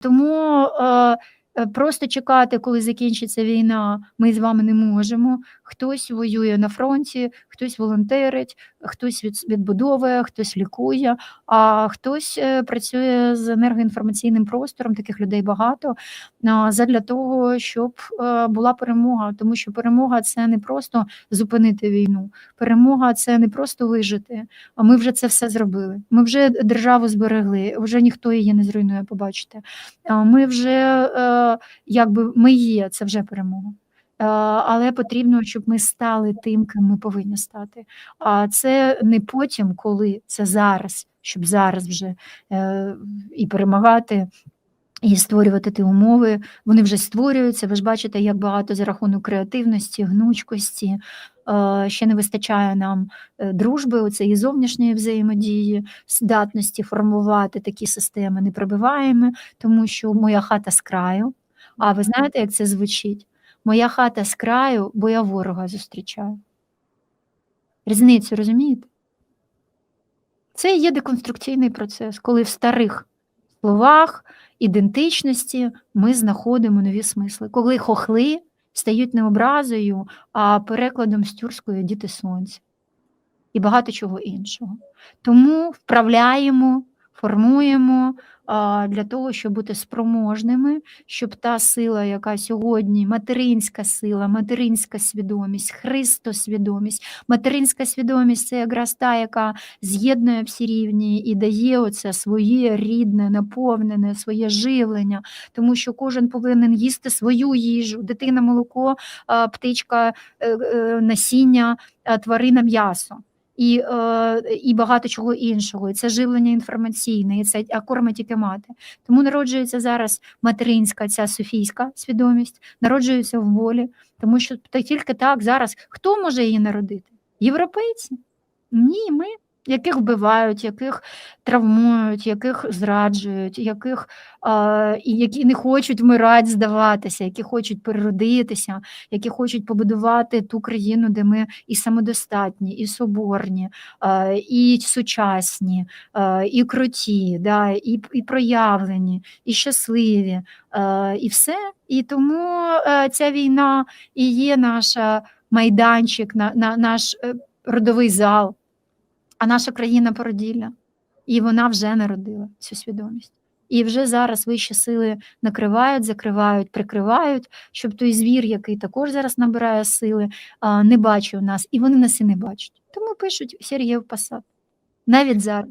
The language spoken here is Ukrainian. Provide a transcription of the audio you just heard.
Тому е, просто чекати, коли закінчиться війна, ми з вами не можемо. Хтось воює на фронті, хтось волонтерить, хтось відбудовує, хтось лікує, а хтось е, працює з енергоінформаційним простором, таких людей багато, задля того, щоб е, була перемога. Тому що перемога це не просто зупинити війну, перемога це не просто вижити. А ми вже це все зробили. Ми вже державу зберегли, вже ніхто її не зруйнує, побачите. Ми вже е, якби ми є, це вже перемога. Е, Але потрібно, щоб ми стали тим, ким ми повинні стати. А це не потім, коли це зараз, щоб зараз вже е, і перемагати. І створювати ті умови, вони вже створюються. Ви ж бачите, як багато за рахунок креативності, гнучкості. Е, Ще не вистачає нам е, дружби, оцеї зовнішньої взаємодії, здатності формувати такі системи непробиваємо, тому що моя хата з краю. А ви знаєте, як це звучить? Моя хата з краю, бо я ворога зустрічаю. Різницю розумієте? Це є деконструкційний процес, коли в старих словах, ідентичності ми знаходимо нові смисли. Коли хохли стають не образою, а перекладом з тюркської діти сонця і багато чого іншого. Тому вправляємо, формуємо для того, щоб бути спроможними, щоб та сила, яка сьогодні материнська сила, материнська свідомість, христосвідомість, материнська свідомість це якраз та, яка з'єднує всі рівні і дає оце своє рідне, наповнене, своє живлення, тому що кожен повинен їсти свою їжу, дитина молоко, птичка е, е, насіння, тварина м'ясо. І, е, і багато чого іншого, і це живлення інформаційне, і це а тільки мати. Тому народжується зараз материнська ця софійська свідомість, народжується в волі, тому що тільки так зараз хто може її народити? Європейці? Ні, ми, яких вбивають, яких травмують, яких зраджують, яких, а, які не хочуть вмирати, здаватися, які хочуть переродитися, які хочуть побудувати ту країну, де ми і самодостатні, і соборні, а, і сучасні, а, і круті, да, і, і проявлені, і щасливі, а, і все. І тому е, ця війна і є наша майданчик, на, на, наш е, родовий зал, а наша країна породілля. І вона вже народила цю свідомість. І вже зараз вищі сили накривають, закривають, прикривають, щоб той звір, який також зараз набирає сили, не бачив нас, і вони нас і не бачать. Тому пишуть Сергієв Посад. Навіть зараз.